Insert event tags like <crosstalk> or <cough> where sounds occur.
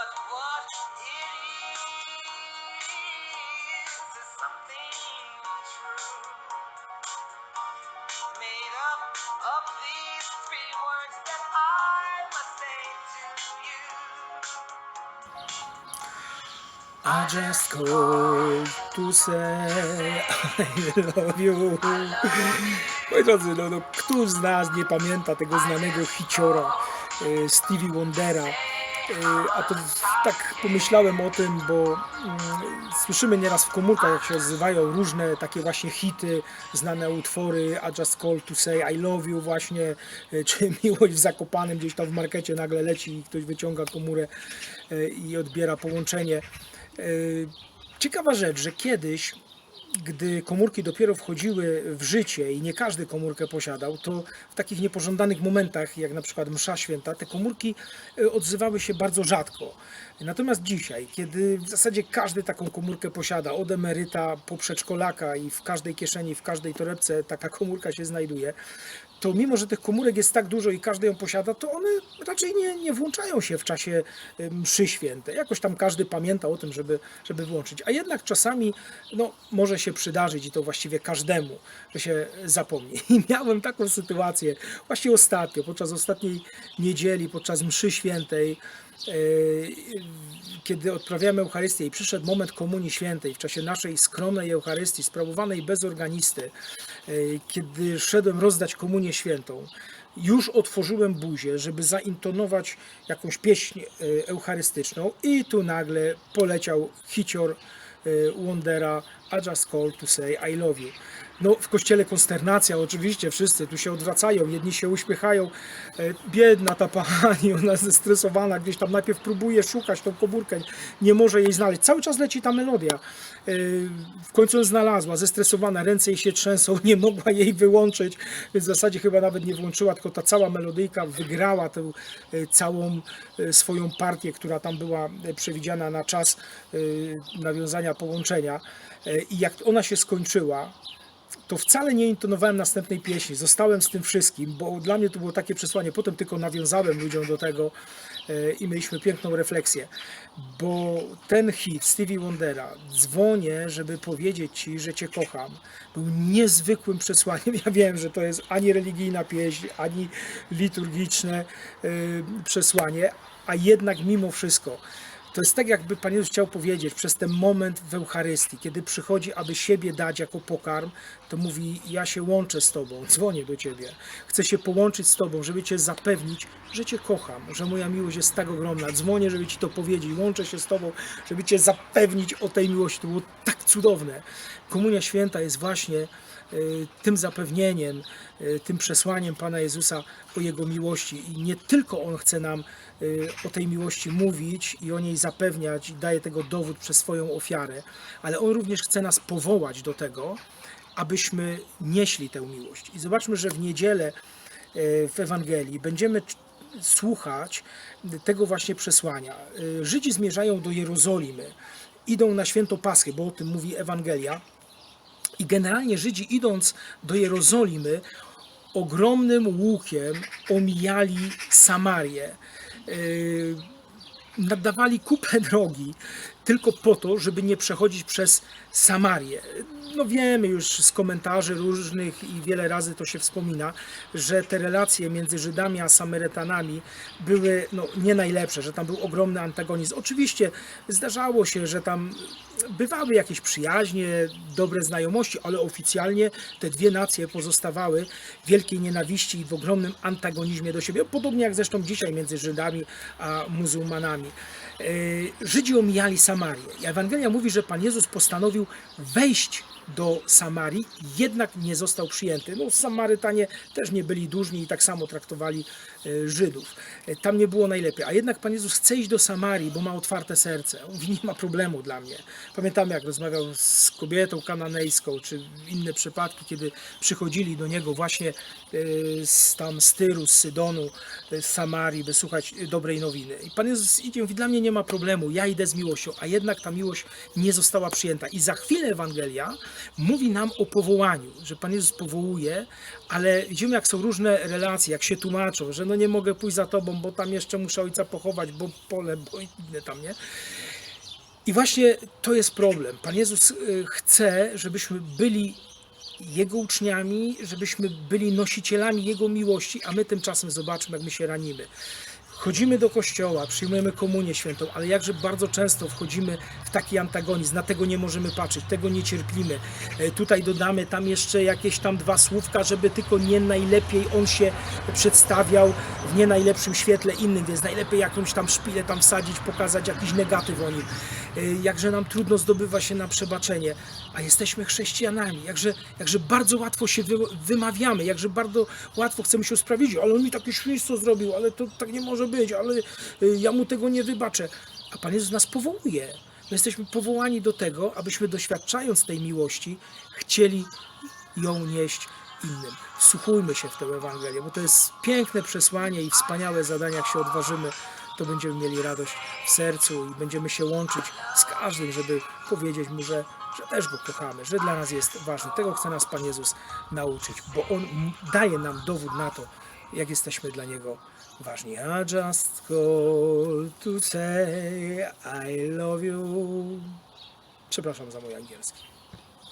But what it is is something true. Made up of these three words that I must say to you. I just called to say <laughs> I love you. Moi drodzy, no, no, któż z nas nie pamięta tego znanego hiciora e, Stevie Wondera? E, a to tak pomyślałem o tym, bo mm, słyszymy nieraz w komórkach, jak się odzywają różne takie właśnie hity, znane utwory I just called to say I love you właśnie, e, czy <laughs> miłość w Zakopanem gdzieś tam w markecie nagle leci i ktoś wyciąga komórę e, i odbiera połączenie. Ciekawa rzecz, że kiedyś, gdy komórki dopiero wchodziły w życie i nie każdy komórkę posiadał, to w takich niepożądanych momentach, jak na przykład msza święta, te komórki e, odzywały się bardzo rzadko. Natomiast dzisiaj, kiedy w zasadzie każdy taką komórkę posiada, od emeryta po przedszkolaka i w każdej kieszeni, w każdej torebce taka komórka się znajduje, to mimo, że tych komórek jest tak dużo i każdy ją posiada, to one raczej nie, nie włączają się w czasie y, mszy świętej. Jakoś tam każdy pamięta o tym, żeby, żeby włączyć. A jednak czasami no, może się przydarzyć i to właściwie każdemu, że się zapomni. <laughs> I miałem taką sytuację właśnie ostatnio, podczas ostatniej niedzieli, podczas mszy świętej, kiedy odprawiamy Eucharystię i przyszedł moment Komunii Świętej w czasie naszej skromnej Eucharystii, sprawowanej bez organisty, y, kiedy szedłem rozdać Komunię Świętą, już otworzyłem buzię, żeby zaintonować jakąś pieśń y, eucharystyczną i tu nagle poleciał hicior Wondera I just call to say I love you. No, w kościele konsternacja, oczywiście, wszyscy tu się odwracają, jedni się uśmiechają. E, Biedna ta pani, <laughs> ona zestresowana, gdzieś tam najpierw próbuje szukać tą komórkę, nie może jej znaleźć. Cały czas leci ta melodia. E, W końcu ją znalazła, zestresowana, ręce jej się trzęsą, <laughs> nie mogła jej wyłączyć, więc w zasadzie chyba nawet nie włączyła, tylko ta cała melodyjka wygrała tę e, całą swoją partię, która tam była przewidziana na czas nawiązania połączenia. I jak ona się skończyła, to wcale nie intonowałem następnej pieśni. Zostałem z tym wszystkim, bo dla mnie to było takie przesłanie. Potem tylko nawiązałem ludziom do tego e, i mieliśmy piękną refleksję. Bo ten hit Stevie Wondera, dzwonię, żeby powiedzieć Ci, że Cię kocham, był niezwykłym przesłaniem. <laughs> Ja wiem, że to jest ani religijna pieśń, ani liturgiczne e, przesłanie, a jednak mimo wszystko to jest tak, jakby Pan Jezus chciał powiedzieć, przez ten moment w Eucharystii, kiedy przychodzi, aby siebie dać jako pokarm, to mówi: Ja się łączę z Tobą, <laughs> dzwonię do Ciebie, chcę się połączyć z Tobą, żeby Cię zapewnić, że Cię kocham, że moja miłość jest tak ogromna. Dzwonię, żeby Ci to powiedzieć, łączę się z Tobą, żeby Cię zapewnić o tej miłości. To było tak cudowne. Komunia Święta jest właśnie tym zapewnieniem, y, tym przesłaniem Pana Jezusa o Jego miłości. I nie tylko On chce nam y, o tej miłości mówić i o niej zapewniać i daje tego dowód przez swoją ofiarę, ale On również chce nas powołać do tego, abyśmy nieśli tę miłość. I zobaczmy, że w niedzielę y, w Ewangelii będziemy słuchać tego właśnie przesłania. Y, Żydzi zmierzają do Jerozolimy, idą na święto Paschy, bo o tym mówi Ewangelia. I generalnie Żydzi idąc do Jerozolimy, ogromnym łukiem omijali Samarię. Yy, Nadawali kupę drogi tylko po to, żeby nie przechodzić przez Samarię. No wiemy już z komentarzy różnych i wiele razy to się wspomina, że te relacje między Żydami a Samarytanami były no, nie najlepsze, że tam był ogromny antagonizm. Oczywiście zdarzało się, że tam bywały jakieś przyjaźnie, dobre znajomości, ale oficjalnie te dwie nacje pozostawały w wielkiej nienawiści i w ogromnym antagonizmie do siebie, podobnie jak zresztą dzisiaj między Żydami a muzułmanami. Yy, Żydzi omijali Samarię. I Ewangelia mówi, że Pan Jezus postanowił wejść do Samarii, jednak nie został przyjęty. No, Samarytanie też nie byli dłużni i tak samo traktowali e, Żydów. E, Tam nie było najlepiej. A jednak Pan Jezus chce iść do Samarii, bo ma otwarte serce. On mówi, nie ma problemu dla mnie. Pamiętamy, jak rozmawiał z kobietą kananejską, czy inne przypadki, kiedy przychodzili do Niego właśnie e, z tam z Tyru, z Sydonu, z Samarii, by słuchać dobrej nowiny. I Pan Jezus idzie, mówi, dla mnie nie ma problemu, ja idę z miłością, a jednak ta miłość nie została przyjęta. I za chwilę Ewangelia mówi nam o powołaniu, że Pan Jezus powołuje, ale widzimy, jak są różne relacje, jak się tłumaczą, że no nie mogę pójść za Tobą, bo tam jeszcze muszę Ojca pochować, bo pole, bo inne tam, nie? I właśnie to jest problem. Pan Jezus y, chce, żebyśmy byli Jego uczniami, żebyśmy byli nosicielami Jego miłości, a my tymczasem zobaczmy, jak my się ranimy. Chodzimy do kościoła, przyjmujemy komunię świętą, ale jakże bardzo często wchodzimy w taki antagonizm, na tego nie możemy patrzeć, tego nie cierpimy. E, Tutaj dodamy tam jeszcze jakieś tam dwa słówka, żeby tylko nie najlepiej on się przedstawiał w nie najlepszym świetle innym, więc najlepiej jakąś tam szpilę tam wsadzić, pokazać jakiś negatyw o nim. E, Jakże nam trudno zdobywa się na przebaczenie, a jesteśmy chrześcijanami, jakże, jakże bardzo łatwo się wy, wymawiamy, jakże bardzo łatwo chcemy się usprawiedliwić, ale on mi takie świństwo zrobił, ale to tak nie może być, ale y, ja mu tego nie wybaczę. A Pan Jezus nas powołuje. My jesteśmy powołani do tego, abyśmy doświadczając tej miłości, chcieli ją nieść innym. Wsłuchujmy się w tę Ewangelię, bo to jest piękne przesłanie i wspaniałe zadanie, jak się odważymy, to będziemy mieli radość w sercu i będziemy się łączyć z każdym, żeby powiedzieć mu, że, że też go kochamy, że dla nas jest ważny. Tego chce nas Pan Jezus nauczyć, bo On daje nam dowód na to, jak jesteśmy dla Niego ważni. I just call to say I love you. Przepraszam za mój angielski.